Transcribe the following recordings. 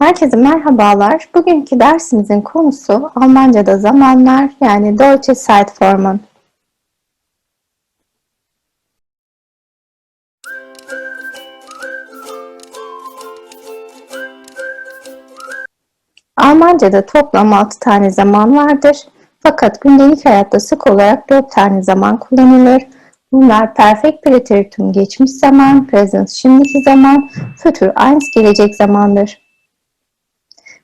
Herkese merhabalar. Bugünkü dersimizin konusu Almanca'da zamanlar yani Deutsche Zeitformen. Almanca'da toplam 6 tane zaman vardır. Fakat gündelik hayatta sık olarak 4 tane zaman kullanılır. Bunlar perfect preteritum geçmiş zaman, present şimdiki zaman, future eins gelecek zamandır.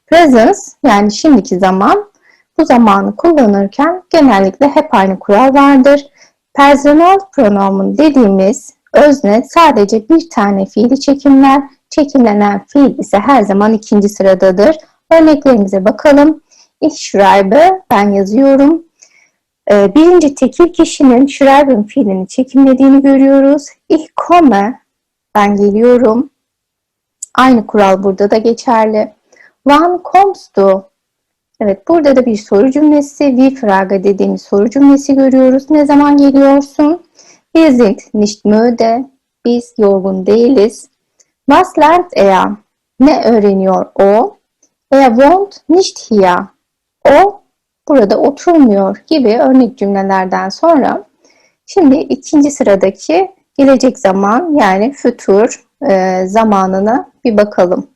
Present yani şimdiki zaman bu zamanı kullanırken genellikle hep aynı kural vardır. Personal pronomen dediğimiz özne sadece bir tane fiili çekimler, çekimlenen fiil ise her zaman ikinci sıradadır. Örneklerimize bakalım. Ich schreibe, ben yazıyorum. Ee, birinci tekil kişinin schreiben fiilini çekimlediğini görüyoruz. Ich komme, ben geliyorum. Aynı kural burada da geçerli. Wann kommst du? Evet burada da bir soru cümlesi, wie Frage dediğimiz soru cümlesi görüyoruz. Ne zaman geliyorsun? Wir sind nicht müde. Biz yorgun değiliz. Was lernt er? Ne öğreniyor o? Er wohnt nicht hier. O burada oturmuyor gibi örnek cümlelerden sonra şimdi ikinci sıradaki gelecek zaman yani future e, zamanına bir bakalım.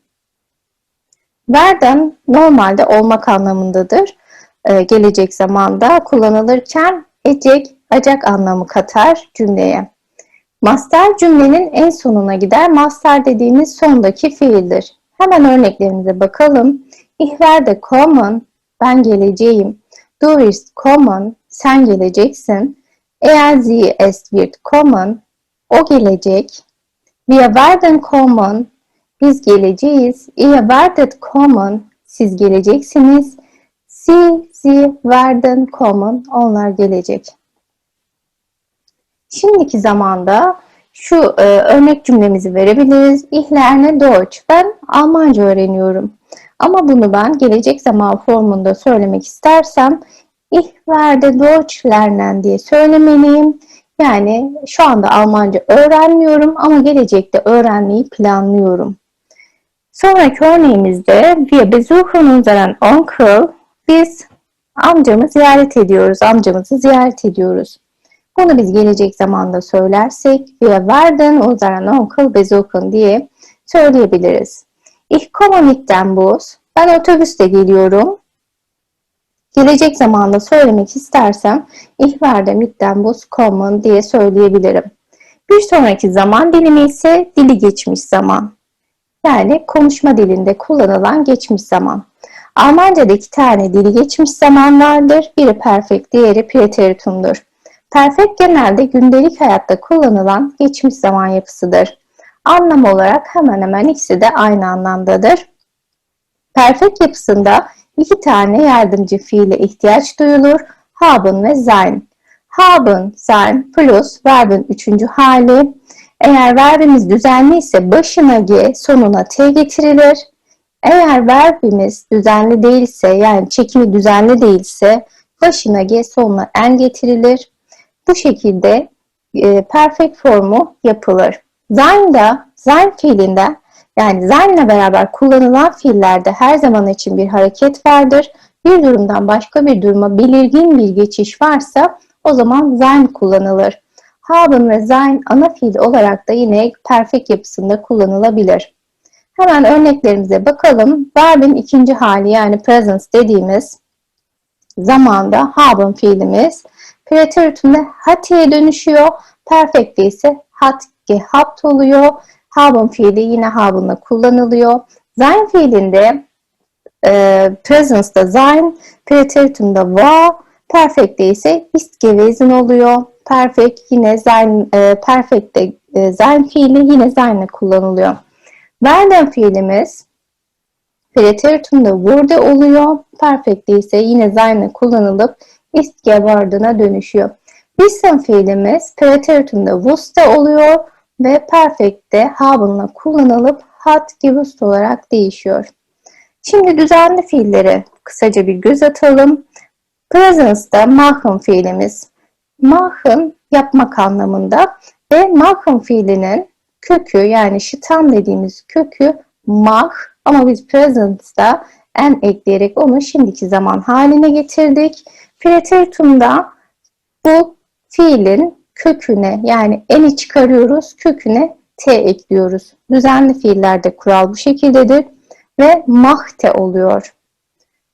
Werden normalde olmak anlamındadır. E, gelecek zamanda kullanılırken ecek, acak anlamı katar cümleye. Master cümlenin en sonuna gider. Master dediğimiz sondaki fiildir. Hemen örneklerimize bakalım. Ich werde kommen, ben geleceğim. Du wirst kommen, sen geleceksin. Er sie es wird kommen, o gelecek. Wir werden kommen, biz geleceğiz. Ihr werdet kommen, siz geleceksiniz. Sie, sie werden kommen, onlar gelecek. Şimdiki zamanda şu e, örnek cümlemizi verebiliriz. Ich lerne Deutsch. Ben Almanca öğreniyorum. Ama bunu ben gelecek zaman formunda söylemek istersem ich werde Deutsch lernen diye söylemeliyim. Yani şu anda Almanca öğrenmiyorum ama gelecekte öğrenmeyi planlıyorum. Sonraki örneğimizde wir besuchen unseren Onkel. Biz amcamı ziyaret ediyoruz. Amcamızı ziyaret ediyoruz. Bunu biz gelecek zamanda söylersek wir werden unseren Onkel besuchen diye söyleyebiliriz. Ich komme mit dem Bus. Ben otobüste geliyorum. Gelecek zamanda söylemek istersem ich werde mit dem Bus kommen diye söyleyebilirim. Bir sonraki zaman dilimi ise dili geçmiş zaman. Yani konuşma dilinde kullanılan geçmiş zaman. Almanca'da iki tane dili geçmiş zaman vardır. Biri perfect, diğeri preteritumdur. Perfect genelde gündelik hayatta kullanılan geçmiş zaman yapısıdır. Anlam olarak hemen hemen ikisi de aynı anlamdadır. Perfect yapısında iki tane yardımcı fiile ihtiyaç duyulur. Haben ve sein. Haben, sein plus verbin üçüncü hali. Eğer verbimiz düzenli ise başına G, sonuna T getirilir. Eğer verbimiz düzenli değilse yani çekimi düzenli değilse başına G, sonuna N getirilir. Bu şekilde e, perfect formu yapılır. Zayn'da, zayn fiilinde yani zayn'la beraber kullanılan fiillerde her zaman için bir hareket vardır. Bir durumdan başka bir duruma belirgin bir geçiş varsa o zaman zayn kullanılır. Haben ve sein ana fiil olarak da yine perfect yapısında kullanılabilir. Hemen örneklerimize bakalım. Verbin ikinci hali yani presence dediğimiz zamanda haben fiilimiz preteritumda hatiye dönüşüyor. Perfect'te ise hat gehabt oluyor. Haben fiili yine haben'la kullanılıyor. Sein fiilinde e, presence'da sein, preteritumda war, perfect'te ise ist gewesen oluyor. Perfect yine sein, e, perfect'te e, sein fiili yine sein'le kullanılıyor. Werden fiilimiz preteritumda wurde oluyor. Perfect'te ise yine sein'le kullanılıp ist gewordena dönüşüyor. Wissen fiilimiz preteritumda wusste oluyor ve perfect'te haben'la kullanılıp hat gewusst olarak değişiyor. Şimdi düzenli fiilleri kısaca bir göz atalım. Presence'da machen fiilimiz. Machen yapmak anlamında ve machen fiilinin kökü yani şitan dediğimiz kökü mach Ama biz presence'da en ekleyerek onu şimdiki zaman haline getirdik. Preteritum'da bu fiilin köküne yani eni çıkarıyoruz, köküne t ekliyoruz. Düzenli fiillerde kural bu şekildedir ve mahte oluyor.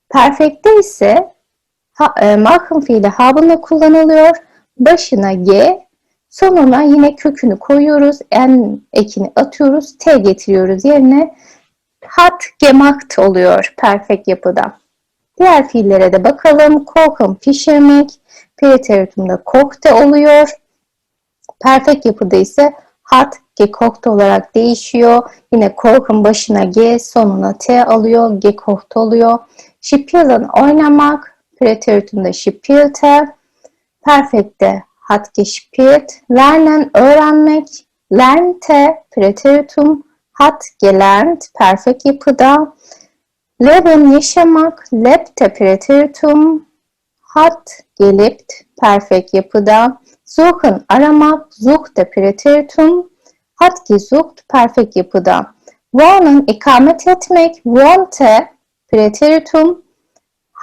Perfekte ise ha, e, machen fiili haben'la kullanılıyor. Başına g, sonuna yine kökünü koyuyoruz. En ekini atıyoruz. T getiriyoruz yerine. Hat gemacht oluyor perfect yapıda. Diğer fiillere de bakalım. Kochen pişirmek. Preteritumda kokte oluyor. Perfect yapıda ise hat gekocht olarak değişiyor. Yine kochen başına G sonuna T alıyor. Gekocht oluyor. Spielen oynamak. Preteritumda spielte. Perfect'te hat gespielt. Lernen öğrenmek. Lernte preteritum hat gelernt. Perfect yapıda. Leben yaşamak. Lebte preteritum hat gelebt. Perfect yapıda. Suchen aramak. Suchte preteritum hat gesucht. Perfect yapıda. Wohnen ikamet etmek. Wohnte preteritum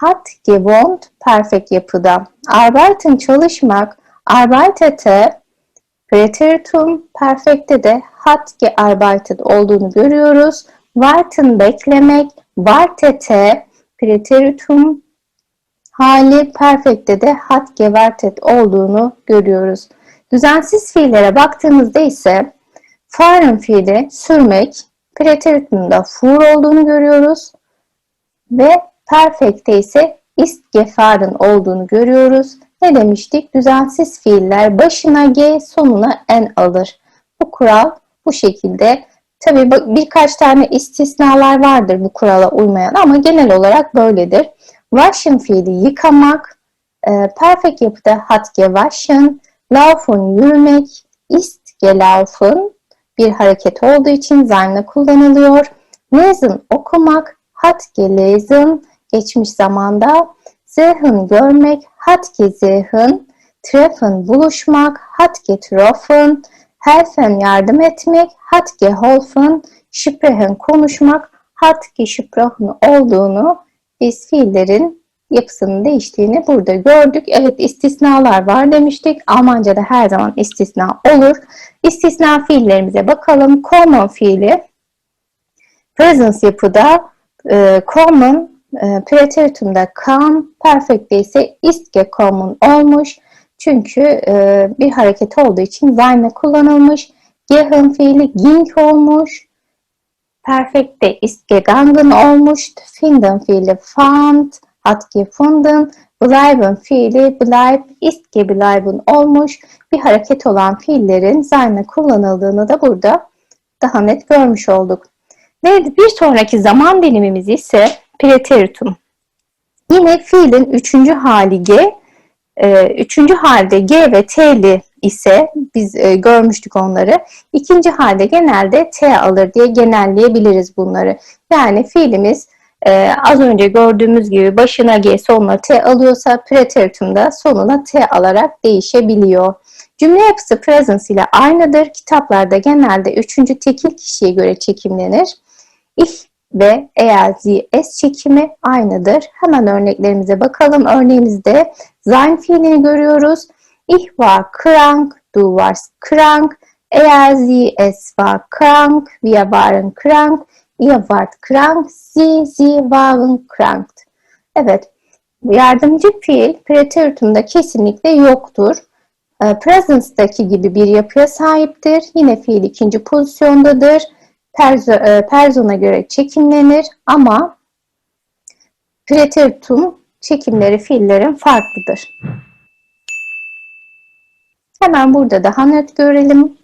hat gewohnt perfect yapıda. Arbeiten çalışmak, arbeitete preteritum perfect'te de hat gearbeitet olduğunu görüyoruz. Warten beklemek, wartete preteritum hali perfect'te de hat gewartet olduğunu görüyoruz. Düzensiz fiillere baktığımızda ise fahren fiili sürmek, preteritumda fur olduğunu görüyoruz ve perfect'te ise ist gefahren olduğunu görüyoruz. Ne demiştik? Düzensiz fiiller başına G sonuna N alır. Bu kural bu şekilde. Tabi birkaç tane istisnalar vardır bu kurala uymayan ama genel olarak böyledir. Waschen fiili yıkamak, e, perfect yapıda hat gewaschen, laufen yürümek, ist gelaufen bir hareket olduğu için zaynla kullanılıyor. Lesen okumak, hat gelesen geçmiş zamanda, sehen görmek, hat gesehen, treffen buluşmak, hat getroffen, helfen yardım etmek, hat geholfen, sprechen konuşmak, hat gesprochen olduğunu biz fiillerin yapısının değiştiğini burada gördük. Evet istisnalar var demiştik. Almanca'da her zaman istisna olur. İstisna fiillerimize bakalım. Common fiili presence yapıda e, common preteritumda kam, perfect'te ise ist gekommen olmuş. Çünkü e, bir hareket olduğu için seine kullanılmış. Gehen fiili ging olmuş. Perfect'te ist gegangen olmuş. Finden fiili fand, hat gefunden. Bleiben fiili bleib, ist gebleiben olmuş. Bir hareket olan fiillerin seine kullanıldığını da burada daha net görmüş olduk. Ve bir sonraki zaman dilimimiz ise preteritum. Yine fiilin üçüncü hali G. E, üçüncü halde G ve T'li ise biz e, görmüştük onları. İkinci halde genelde T alır diye genelleyebiliriz bunları. Yani fiilimiz e, az önce gördüğümüz gibi başına G sonuna T alıyorsa preteritumda sonuna T alarak değişebiliyor. Cümle yapısı presence ile aynıdır. Kitaplarda genelde üçüncü tekil kişiye göre çekimlenir. Ich ve eğer s çekimi aynıdır. Hemen örneklerimize bakalım. Örneğimizde sein fiilini görüyoruz. Ich war krank, du warst krank. Eğer sie, es war krank, wir waren krank, ihr wart krank, sie, sie waren krank. Evet, yardımcı fiil preteritumda kesinlikle yoktur. Ee, Presence'daki gibi bir yapıya sahiptir. Yine fiil ikinci pozisyondadır perzo, e, persona göre çekimlenir ama preteritum çekimleri fiillerin farklıdır. Hemen burada daha net görelim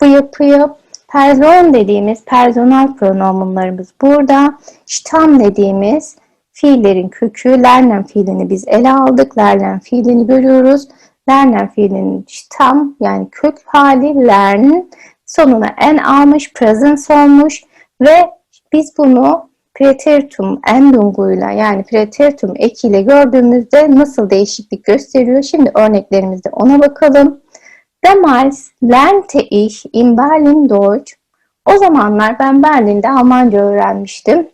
bu yapıyı. Person dediğimiz personal pronomunlarımız burada. Stamm dediğimiz fiillerin kökü, lernen fiilini biz ele aldık. Lernen fiilini görüyoruz. Lernen fiilinin stamm yani kök hali lern sonuna en almış, presence olmuş ve biz bunu preteritum endunguyla yani preteritum ekiyle gördüğümüzde nasıl değişiklik gösteriyor? Şimdi örneklerimizde ona bakalım. Damals lernte ich in Berlin Deutsch O zamanlar ben Berlin'de Almanca öğrenmiştim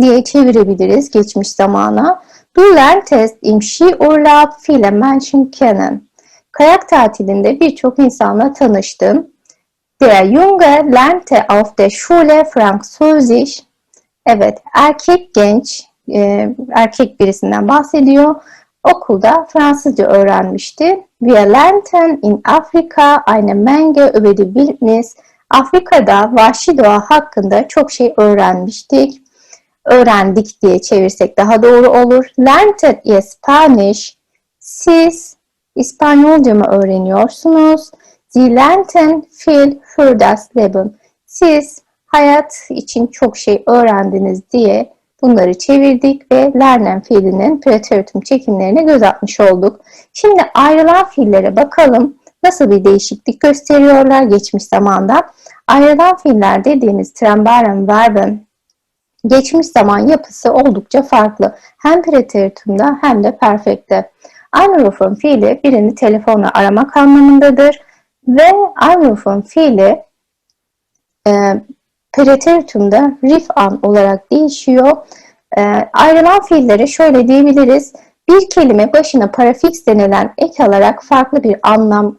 diye çevirebiliriz geçmiş zamana. Du lerntest im Skiurlaub viele Menschen kennen. Kayak tatilinde birçok insanla tanıştım. Der Junge lernte auf der Schule Französisch. Evet, erkek genç, e, erkek birisinden bahsediyor. Okulda Fransızca öğrenmişti. Wir lernten in Afrika eine Menge über die Wildnis. Afrika'da vahşi doğa hakkında çok şey öğrenmiştik. Öğrendik diye çevirsek daha doğru olur. Lernten ihr Spanisch. Siz İspanyolca mı öğreniyorsunuz? Sie lernten viel für das Leben. Siz hayat için çok şey öğrendiniz diye bunları çevirdik ve lernen fiilinin preteritum çekimlerine göz atmış olduk. Şimdi ayrılan fiillere bakalım. Nasıl bir değişiklik gösteriyorlar geçmiş zamanda. Ayrılan fiiller dediğimiz trembaren verben geçmiş zaman yapısı oldukça farklı. Hem preteritumda hem de perfekte. Einruf'un fiili birini telefonla aramak anlamındadır ve Einruf'un fiili e, preteritumda rif'an olarak değişiyor. E, ayrılan fiillere şöyle diyebiliriz. Bir kelime başına parafiks denilen ek alarak farklı bir anlam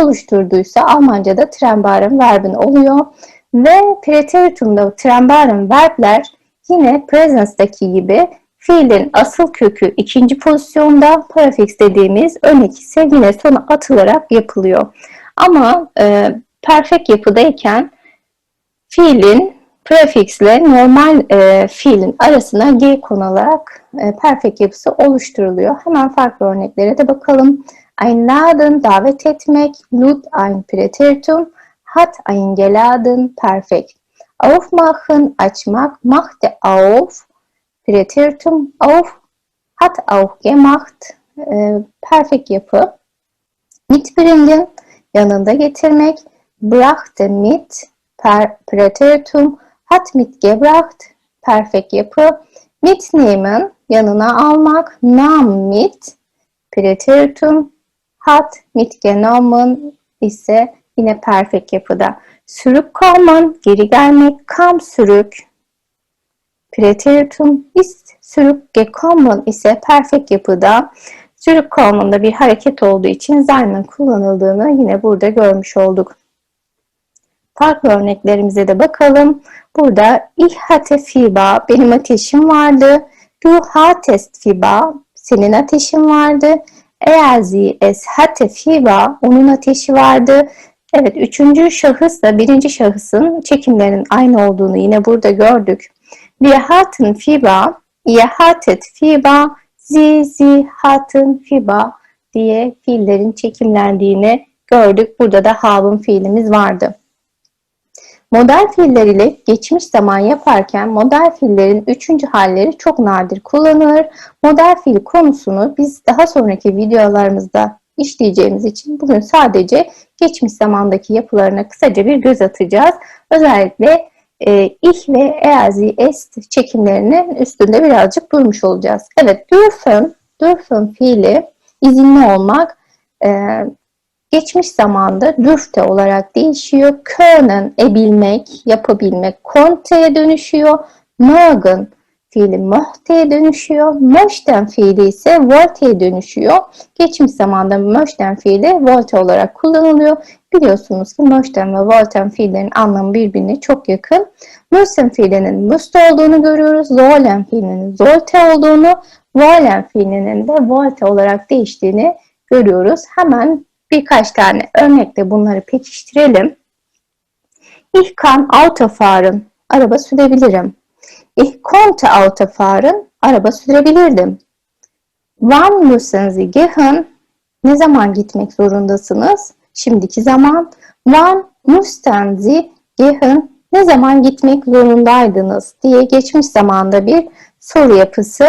oluşturduysa Almanca'da trembaren verbin oluyor. Ve preteritumda trembaren verbler yine presence'daki gibi fiilin asıl kökü ikinci pozisyonda parafiks dediğimiz ön ise yine sona atılarak yapılıyor. Ama e, perfect yapıdayken fiilin prefiksle normal e, fiilin arasına G konularak e, perfect yapısı oluşturuluyor. Hemen farklı örneklere de bakalım. Einladen davet etmek, lud ein Präteritum, hat eingeladen perfekt. Aufmachen açmak, machte auf, Präteritum auf, hat auch gemacht, e, perfect yapı. Mitbringen yanında getirmek, brachte mit, per, Präteritum, hat mitgebracht, perfect yapı. Mitnehmen yanına almak, nahm mit, Präteritum, hat mitgenommen ise yine perfect yapıda. Sürüp kalman, geri gelmek, kam sürük. Präteritum ist sürüp gekommen ise perfect yapıda. Sürüp kalmanda bir hareket olduğu için seinen kullanıldığını yine burada görmüş olduk. Farklı örneklerimize de bakalım. Burada ich hatte Fieber, benim ateşim vardı. Du hattest Fieber, senin ateşin vardı. Eğer sie es hatte Fieber, onun ateşi vardı. Evet, üçüncü şahısla birinci şahısın çekimlerinin aynı olduğunu yine burada gördük. Wir hatten Fieber, ihr sie, sie hatten Fieber diye fiillerin çekimlendiğini gördük. Burada da haben fiilimiz vardı. Model fiiller ile geçmiş zaman yaparken model fiillerin üçüncü halleri çok nadir kullanılır. Model fiil konusunu biz daha sonraki videolarımızda işleyeceğimiz için bugün sadece geçmiş zamandaki yapılarına kısaca bir göz atacağız. Özellikle e, ich ve eazi est çekimlerinin üstünde birazcık durmuş olacağız. Evet, dürfen, dürfen fiili izinli olmak e, geçmiş zamanda dürfte olarak değişiyor. Können, ebilmek, yapabilmek, konte'ye dönüşüyor. Mögen fiili möhte'ye dönüşüyor. Möchten fiili ise volte'ye dönüşüyor. Geçmiş zamanda möchten fiili volte olarak kullanılıyor. Biliyorsunuz ki möchten ve volten fiillerin anlamı birbirine çok yakın. Müssen fiilinin müste olduğunu görüyoruz. Zollen fiilinin zolte olduğunu, wollen fiilinin de volte olarak değiştiğini görüyoruz. Hemen birkaç tane örnekle bunları pekiştirelim. Ich kann Auto. Araba sürebilirim. Ich konnte Auto fahren. Araba sürebilirdim. Wann müssen Sie gehen? Ne zaman gitmek zorundasınız? Şimdiki zaman. Wann müssen Sie gehen? Ne zaman gitmek zorundaydınız diye geçmiş zamanda bir soru yapısı.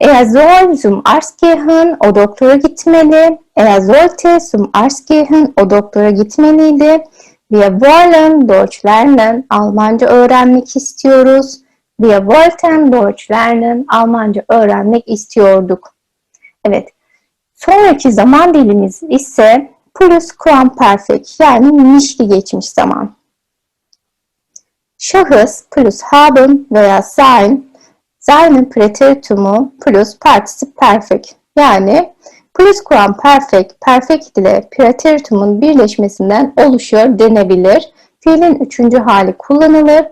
Er soll zum Arzt gehen, o doktora gitmeli. Er sollte zum Arzt gehen, o doktora gitmeliydi. Wir wollen Deutsch lernen, Almanca öğrenmek istiyoruz. Wir wollten Deutsch lernen, Almanca öğrenmek istiyorduk. Evet, sonraki zaman dilimiz ise plus Pluscuamperfect yani nişli geçmiş zaman. Şahıs plus haben veya sein, seinen preteritumu plus particip perfect. Yani pluscuamperfect, perfect ile preteritumun birleşmesinden oluşuyor denebilir. Fiilin üçüncü hali kullanılır.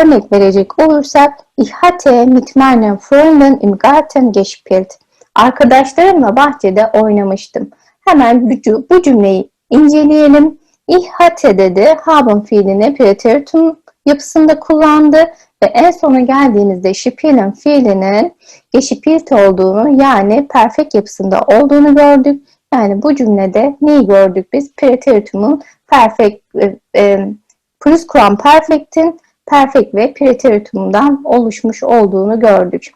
Örnek verecek olursak, ich hatte mit meinen Freunden im Garten gespielt. Arkadaşlarımla bahçede oynamıştım. Hemen bu cümleyi inceleyelim. Ich hatte dedi, haben fiilini preteritum yapısında kullandı ve en sona geldiğimizde spielen fiilinin gespielt olduğunu yani perfect yapısında olduğunu gördük. Yani bu cümlede neyi gördük biz? Preteritumun perfect, e, e, pluscuamperfect'in perfect ve preteritumdan oluşmuş olduğunu gördük.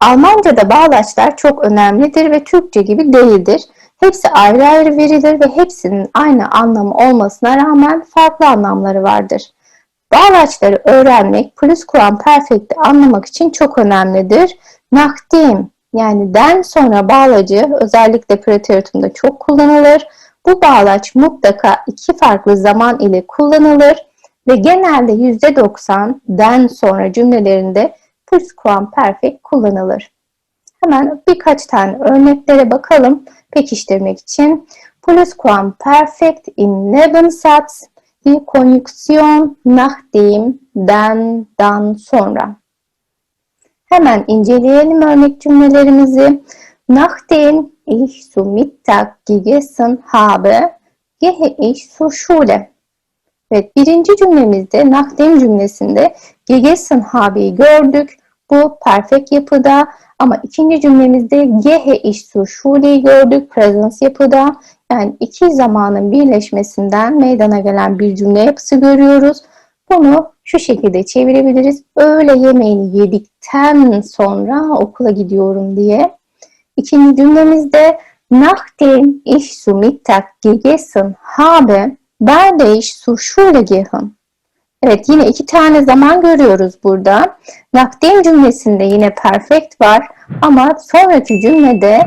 Almanca'da bağlaçlar çok önemlidir ve Türkçe gibi değildir. Hepsi ayrı ayrı verilir ve hepsinin aynı anlamı olmasına rağmen farklı anlamları vardır. Bağlaçları öğrenmek pluscuamperfect'i anlamak için çok önemlidir. Nachdem yani den sonra bağlacı özellikle preteritumda çok kullanılır. Bu bağlaç mutlaka iki farklı zaman ile kullanılır ve genelde %90 den sonra cümlelerinde pluscuamperfect kullanılır. Hemen birkaç tane örneklere bakalım pekiştirmek için. Pluscuamperfect im Nebensatz die Konjüktion nachdem, den, dan sonra. Hemen inceleyelim örnek cümlelerimizi. Nachdem ich zu Mittag gegessen habe, gehe ich zur Schule. Evet, birinci cümlemizde nachdem cümlesinde gegessen habe'yi gördük. Bu perfect yapıda ama ikinci cümlemizde gehe ich zur Schule'yi gördük. Present yapıda. Yani iki zamanın birleşmesinden meydana gelen bir cümle yapısı görüyoruz. Bunu şu şekilde çevirebiliriz. Öğle yemeğini yedikten sonra okula gidiyorum diye. İkinci cümlemizde Nachdem ich zu Mittag gegessen habe, werde ich zur Schule. Evet yine iki tane zaman görüyoruz burada. Nachdem cümlesinde yine perfect var ama sonraki cümlede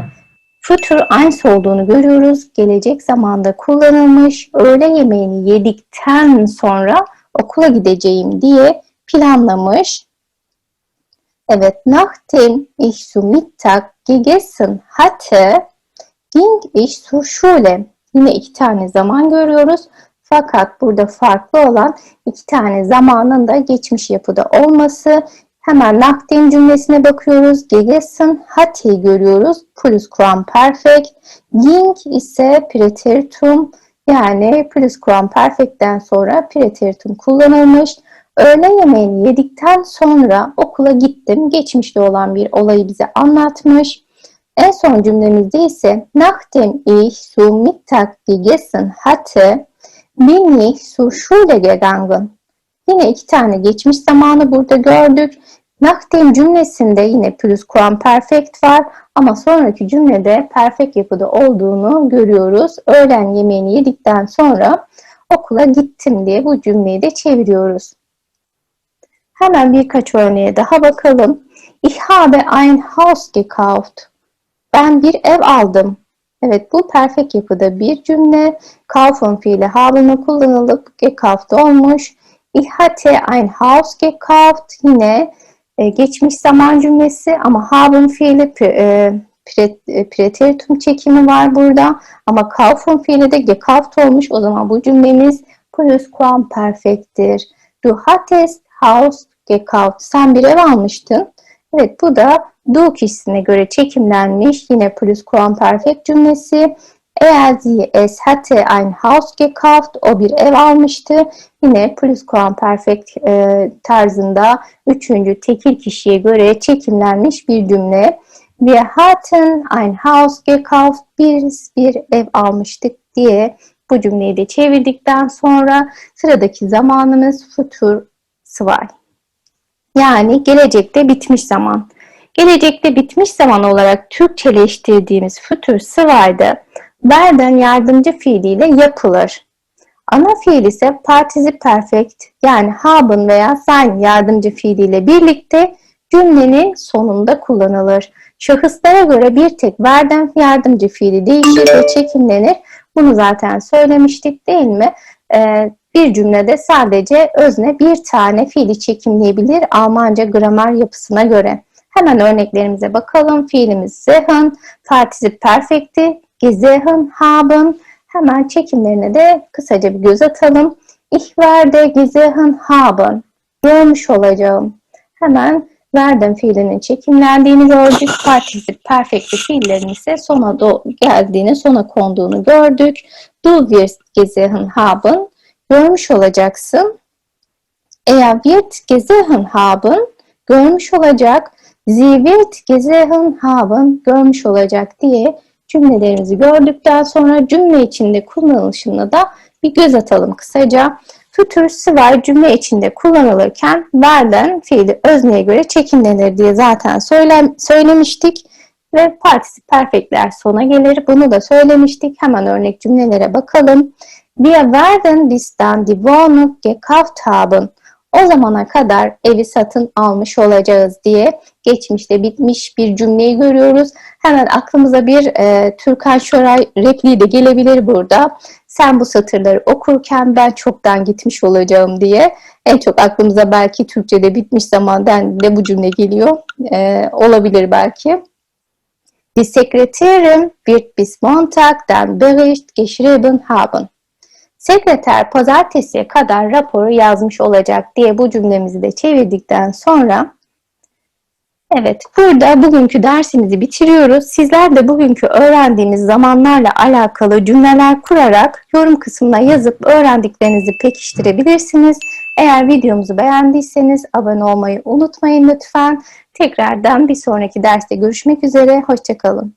future eins olduğunu görüyoruz. Gelecek zamanda kullanılmış. Öğle yemeğini yedikten sonra okula gideceğim diye planlamış. Evet, nachdem ich zu Mittag gegessen hatte, ging ich zur Schule. Yine iki tane zaman görüyoruz. Fakat burada farklı olan iki tane zamanın da geçmiş yapıda olması. Hemen nachdem cümlesine bakıyoruz. Gegessen hatte'yi görüyoruz. Pluscuamperfect. Ging ise preteritum yani pluscuamperfect'ten sonra preteritum kullanılmış. Öğle yemeğini yedikten sonra okula gittim. Geçmişte olan bir olayı bize anlatmış. En son cümlemizde ise nachdem ich zu Mittag gegessen hatte, zur Schule gegangen. Yine iki tane geçmiş zamanı burada gördük. Nachdem cümlesinde yine pluscuamperfect var ama sonraki cümlede perfect yapıda olduğunu görüyoruz. Öğlen yemeğini yedikten sonra okula gittim diye bu cümleyi de çeviriyoruz. Hemen birkaç örneğe daha bakalım. Ich habe ein Haus gekauft. Ben bir ev aldım. Evet bu perfect yapıda bir cümle. Kaufen fiili haben'e kullanılıp gekauft olmuş. Ich hatte ein Haus gekauft. Yine e, geçmiş zaman cümlesi ama haben fiili e, e, preteritum çekimi var burada. Ama kaufen fiili de gekauft olmuş. O zaman bu cümlemiz pluscuamperfect'tir. Du hattest Haus gekauft. Sen bir ev almıştın. Evet bu da du kişisine göre çekimlenmiş yine pluscuamperfect cümlesi. Eğer sie es hatte ein Haus gekauft, o bir ev almıştı. Yine pluscuamperfect e, tarzında üçüncü tekil kişiye göre çekimlenmiş bir cümle. Wir hatten ein Haus gekauft, biz bir ev almıştık diye bu cümleyi de çevirdikten sonra sıradaki zamanımız futur zwei. Yani gelecekte bitmiş zaman. Gelecekte bitmiş zaman olarak Türkçeleştirdiğimiz futur zwei'de werden yardımcı fiiliyle yapılır. Ana fiil ise participe perfect yani haben veya sein yardımcı fiiliyle birlikte cümlenin sonunda kullanılır. Şahıslara göre bir tek werden yardımcı fiili değişir ve çekimlenir. Bunu zaten söylemiştik değil mi? Ee, Bir cümlede sadece özne bir tane fiili çekimleyebilir Almanca gramer yapısına göre. Hemen örneklerimize bakalım. Fiilimiz sehen, Partizip perfekti, gesehen haben. Hemen çekimlerine de kısaca bir göz atalım. Ich werde gesehen haben. Görmüş olacağım. Hemen werden fiilinin çekimlendiğini gördük. Partizip perfekti fiillerin ise sona do- geldiğini, sona konduğunu gördük. Du wirst gesehen haben. Görmüş olacaksın. Er wird gesehen haben. Görmüş olacak. Sie wird gesehen. Görmüş olacak diye cümlelerimizi gördükten sonra cümle içinde kullanılışına da bir göz atalım kısaca. Futur sıvar cümle içinde kullanılırken werden fiili özneye göre çekimlenir diye zaten söyle, söylemiştik. Ve partisip perfectler sona gelir. Bunu da söylemiştik. Hemen örnek cümlelere bakalım. Wir werden bis dann die Wohnung gekauft haben. O zamana kadar evi satın almış olacağız diye geçmişte bitmiş bir cümleyi görüyoruz. Hemen aklımıza bir e, Türkan Şoray repliği de gelebilir burada. Sen bu satırları okurken ben çoktan gitmiş olacağım diye. En çok aklımıza belki Türkçe'de bitmiş zaman dendiğinde bu cümle geliyor. E, olabilir belki. Die Sekretärin wird bis Montag den Bericht geschrieben haben. Sekreter pazartesiye kadar raporu yazmış olacak diye bu cümlemizi de çevirdikten sonra Evet, burada bugünkü dersimizi bitiriyoruz. Sizler de bugünkü öğrendiğimiz zamanlarla alakalı cümleler kurarak yorum kısmına yazıp öğrendiklerinizi pekiştirebilirsiniz. Eğer videomuzu beğendiyseniz abone olmayı unutmayın lütfen. Tekrardan bir sonraki derste görüşmek üzere. Hoşçakalın.